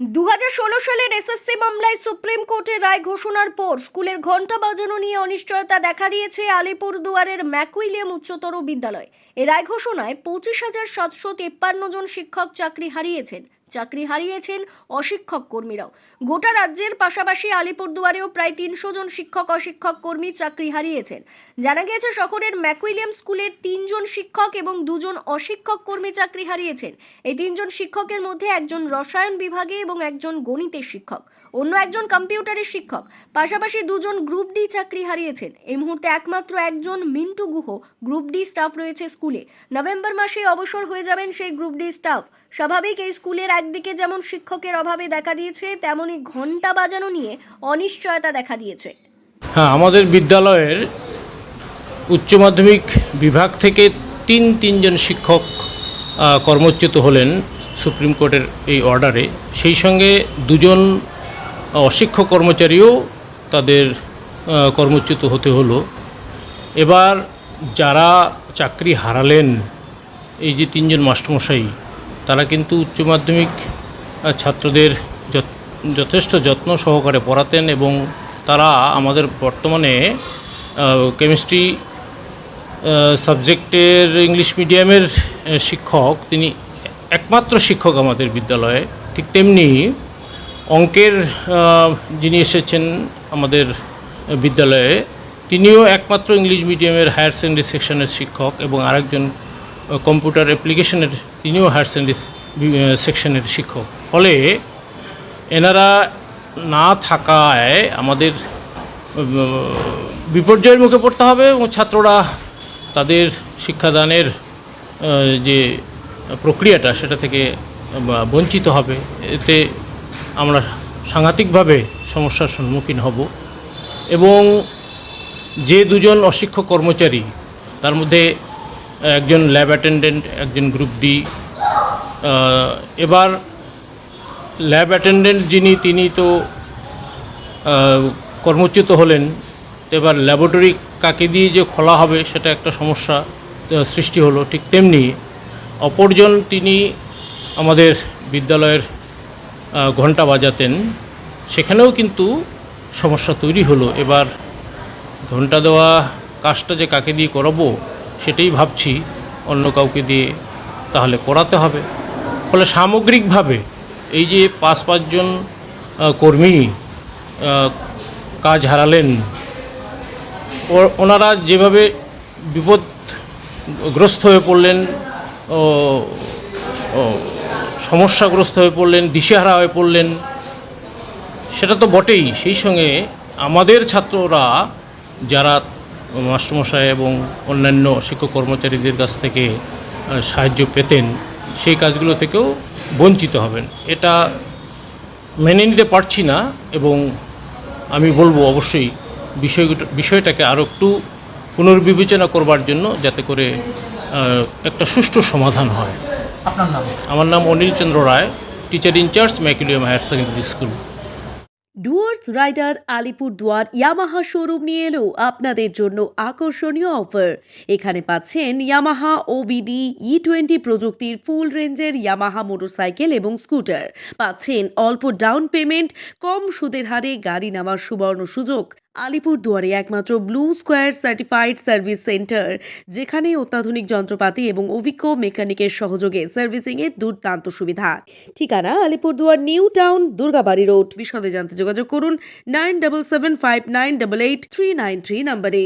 দু হাজার ষোলো সালের এসএসসি মামলায় সুপ্রিম কোর্টের রায় ঘোষণার পর স্কুলের ঘণ্টা বাজানো নিয়ে অনিশ্চয়তা দেখা দিয়েছে আলিপুর দুয়ারের ম্যাকুইলিয়াম উচ্চতর বিদ্যালয়। এ রায় ঘোষণায় পঁচিশ হাজার সাতশো তেপ্পান্ন জন শিক্ষক চাকরি হারিয়েছেন। চাকরি হারিয়েছেন অশিক্ষক কর্মীরাও। গোটা রাজ্যের পাশাপাশি আলিপুরদুয়ারেও প্রায় তিনশো জন শিক্ষক, অশিক্ষক কর্মী চাকরি হারিয়েছেন। জানা গিয়েছে, শহরের ম্যাকুইলিয়াম স্কুলের তিনজন শিক্ষক এবং দুজন অশিক্ষক কর্মী চাকরি হারিয়েছেন। এই তিনজন শিক্ষকের মধ্যে একজন রসায়ন বিভাগে এবং একজন গণিতের শিক্ষক। অন্য একজন কম্পিউটারের শিক্ষক। পাশাপাশি দুজন গ্রুপ ডি চাকরি হারিয়েছেন। এই মুহূর্তে একমাত্র একজন Mintu Guha group D staff রয়েছে স্কুলে। নভেম্বর মাসে অবসর হয়ে যাবেন সেই গ্রুপ ডি স্টাফ। স্বাভাবিক, এই স্কুলের একদিকে যেমন শিক্ষকের অভাবে দেখা দিয়েছে তেমনই ঘণ্টা বাজানো নিয়ে অনিশ্চয়তা দেখা দিয়েছে। হ্যাঁ আমাদের বিদ্যালয়ের উচ্চ মাধ্যমিক বিভাগ থেকে তিন তিনজন শিক্ষক কর্মচ্যুত হলেন সুপ্রিম কোর্টের এই অর্ডারে। সেই সঙ্গে দুজন অশিক্ষক কর্মচারীও তাদের কর্মচ্যুত হতে হলো। এবার যারা চাকরি হারালেন, এই যে তিনজন মাস্টারমশাই তারা কিন্তু উচ্চ মাধ্যমিক ছাত্রদের যথ- যথেষ্ট যত্ন সহকারে পড়াতেন এবং তারা আমাদের বর্তমানে কেমিস্ট্রি সাবজেক্টের ইংলিশ মিডিয়ামের শিক্ষক, তিনি একমাত্র শিক্ষক আমাদের বিদ্যালয়ে। ঠিক তেমনি অঙ্কের যিনি এসেছেন আমাদের বিদ্যালয়ে, তিনিও একমাত্র ইংলিশ মিডিয়ামের হায়ার সেকেন্ডারি সেকশনের শিক্ষক এবং আরেকজন কম্পিউটার অ্যাপ্লিকেশনের তিনিও হায়ার সেকেন্ডারি সেকশনের শিক্ষক। ফলে এনারা না থাকায় আমাদের বিপর্যয়ের মুখে পড়তে হবে এবং ছাত্ররা তাদের শিক্ষাদানের যে প্রক্রিয়াটা সেটা থেকে বঞ্চিত হবে। এতে আমরা সাংঘাতিকভাবে সমস্যার সম্মুখীন হব এবং যে দুজন অশিক্ষক কর্মচারী, তার মধ্যে একজন ল্যাব অ্যাটেন্ডেন্ট একজন গ্রুপ ডি এবার ল্যাব অ্যাটেন্ডেন্ট যিনি, তিনি তো কর্মচ্যুত হলেন। তো এবার ল্যাবরেটরি কাকে দিয়ে যে খোলা হবে সেটা একটা সমস্যা সৃষ্টি হলো ঠিক তেমনি। অপরজন তিনি আমাদের বিদ্যালয়ের ঘণ্টা বাজাতেন। সেখানেও কিন্তু সমস্যা তৈরি হলো। এবার ঘণ্টা দেওয়া কাজটা যে কাকে দিয়ে করাবো সেটাই ভাবছি অন্য কাউকে দিয়ে তাহলে করাতে হবে। ফলে সামগ্রিকভাবে এই যে পাঁচ পাঁচজন কর্মী কাজ হারালেন ওনারা যেভাবে বিপদগ্রস্ত হয়ে পড়লেন সমস্যাগ্রস্ত হয়ে পড়লেন, দিশেহারা হয়ে পড়লেন, সেটা তো বটেই। সেই সঙ্গে আমাদের ছাত্ররা যারা মাস্টারমশাই এবং অন্যান্য শিক্ষক কর্মচারীদের কাছ থেকে সাহায্য পেতেন সেই কাজগুলো থেকেও বঞ্চিত হবেন। এটা মেনে নিতে পারছি না এবং আমি বলব অবশ্যই বিষয় বিষয়টাকে আরও একটু পুনর্বিবেচনা করবার জন্য যাতে করে একটা সুষ্ঠু সমাধান হয়। আপনার নাম? আমার নাম Anil Chandra Roy teacher in charge McWilliam higher secondary school Dooars rider Alipurduar Yamaha showroom নিয়ে এলো আপনাদের জন্য আকর্ষণীয় অফার। এখানে পাচ্ছেন ইয়ামাহা ওবিডি ই টোয়েন্টি প্রযুক্তির ফুল রেঞ্জের ইয়ামাহা মোটরসাইকেল এবং স্কুটার। পাচ্ছেন অল্প ডাউন পেমেন্ট, কম সুদের হারে গাড়ি নেওয়ার সুবর্ণ সুযোগ। আলিপুর দুয়ারে একমাত্র blue square certified service centre যেখানে অত্যাধুনিক যন্ত্রপাতি এবং অভিজ্ঞ মেকানিকের সহযোগে সার্ভিসিংয়ের দুর্দান্ত সুবিধা। ঠিকানা Alipurduar new town, Durgabari road. বিশদে জানতে যোগাযোগ করুন nine double seven five nine double eight three nine three নাম্বারে।